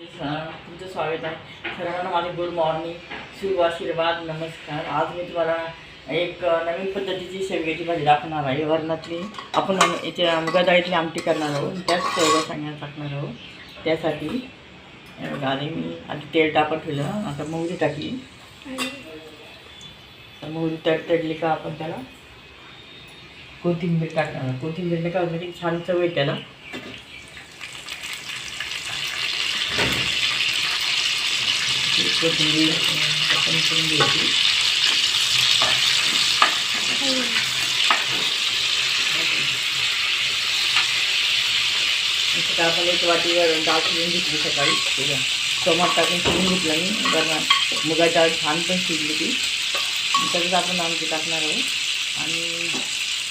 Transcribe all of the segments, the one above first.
तुमचं स्वागत आहे. सर्वांना माझे गुड मॉर्निंग शुभ आशीर्वाद नमस्कार. आज मी तुम्हाला एक नवीन पद्धतीची शेवग्याची भाजी दाखवणार आहे. वरणातली आपण याच्या मुगाडाळीतली आमटी करणार आहोत. त्याच शेवगा सांगण्यात टाकणार आहोत. त्यासाठी आणि मी आधी तेल टाकत ठेवलं. आता मोहरी टाकली. तर मोहरी तड तडली का आपण त्याला? कोथिंबीर टाकणार कोथिंबीरने काय होतं की छान चव आहे त्याला कोथिंबीर आपण करून घ्यायची. आपण एक वाटीवर डाळ शिजून घेतली सकाळी. ठीक आहे. टोमाट टाकून शिजून घेतलं मी. कारण मुगाची डाळ छान पण शिजली ती. त्याच्यात आपण आमची टाकणार आहोत आणि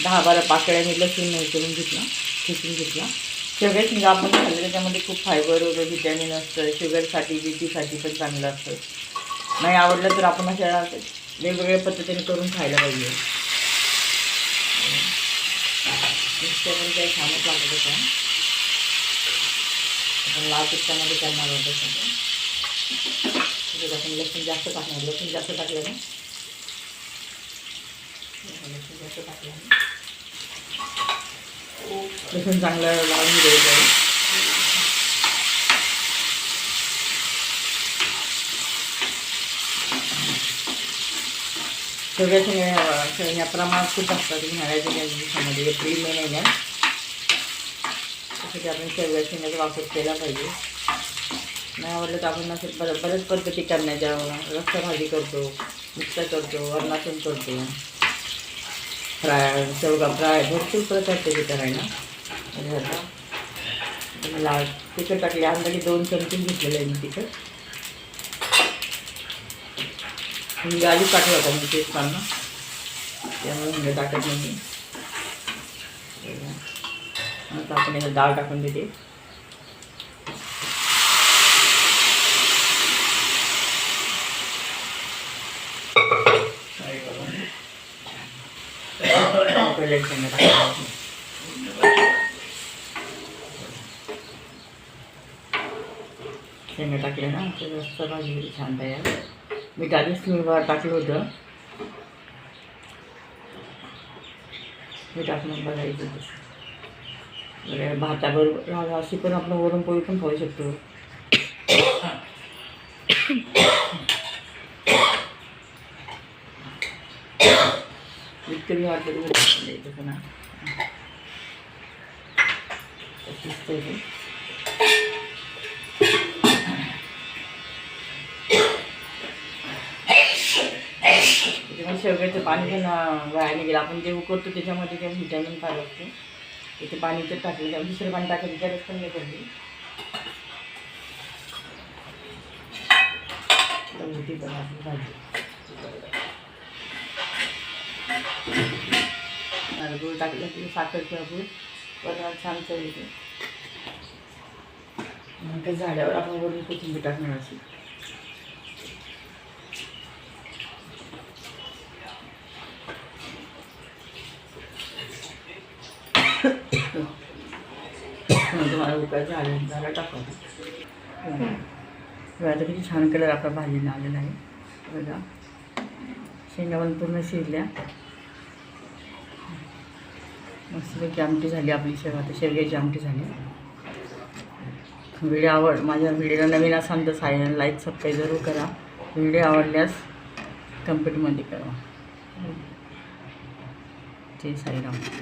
दहा बारा पाकळ्या मी लसूण करून घेतला ठेचून घेतला शेवग्याच म्हणजे आपण खाल्लं त्याच्यामध्ये खूप फायबर वगैरे व्हिटॅमिन असतं शुगरसाठी बी पीसाठी पण चांगलं असतं. नाही आवडलं तर आपण अशा वेगवेगळ्या पद्धतीने करून खायला पाहिजे. काही छानच लागत होतं आपण लाल तिखटामध्ये करणार होतं? सगळं आपण लसूण जास्त टाकणार. लसूण जास्त टाकलं ना? लसूण जास्त टाकलं ना? लसूण चांगलं लावून घ्यायचं आहे शेवग्याच्या शेंगा शेंगा प्रमाणात खूप असतात उन्हाळ्याच्या त्या दिवसामध्ये एप्रिल मे महिन्यात. त्यासाठी आपण शेवग्या शेंगाचा वापर केला पाहिजे. नाही आवडलं तर आपण असं बरं बऱ्याच पद्धती करण्याच्या रस्सा भाजी करतो मिक्सर करतो वरणातून करतो. फ्राय शेवगा फ्राय भरपूर प्रकार त्याचे करायला. आणि मला तिखट टाकले. अंदाजे दोन चमचे घेतलेले आहे मी तिखट. हिंग आधी टाकला होता मी तेच काढणं त्यामुळे हिंग टाकत नाही आता आपण याला डाळ टाकून देते. पहिल्या शेंगा टाकायच्या. शेंगा टाकले ना ते जास्त भाजी छान तयार. मी आधीच मी टाकलं होतं. मी टाकून बघायचं तसं बरं, भाताबरोबर राहिलं अशी पण आपण वरून पोळी पण खाऊ शकतो. इतकं मी वाटलं तुम्ही आणि शेवग्याचं पाणी पण अं, वाया नाही गेलं. आपण जे उकळतो त्याच्यामध्ये ते व्हिटॅमिन फार असते. तिथे पाणी तर टाकलं त्यामुळे दुसरं पाणी टाकायची गरज पण नाही पडली तर पण आपली भाजी आणि टाकलं की साखर किंवा गुळ पण छान चव येते झाडावर आपण वरून कोथिंबीर टाकणार अशी. तुम्हाला उकायचं आले टाकावं आता किती छान कलर आपला भाजीला आलेला आहे. बघा. शेंगा पण पूर्ण शिरल्या. मस्तपैकी आमटी झाली आपली शेव आता शेवग्याची आमटी झाली. व्हिडिओ आवड माझ्या व्हिडिओला नवीन असाल तर सायन लाईक सबस्क्राईब जरूर करा. व्हिडिओ आवडल्यास कम्प्युटरमध्ये करा. ते साईराम.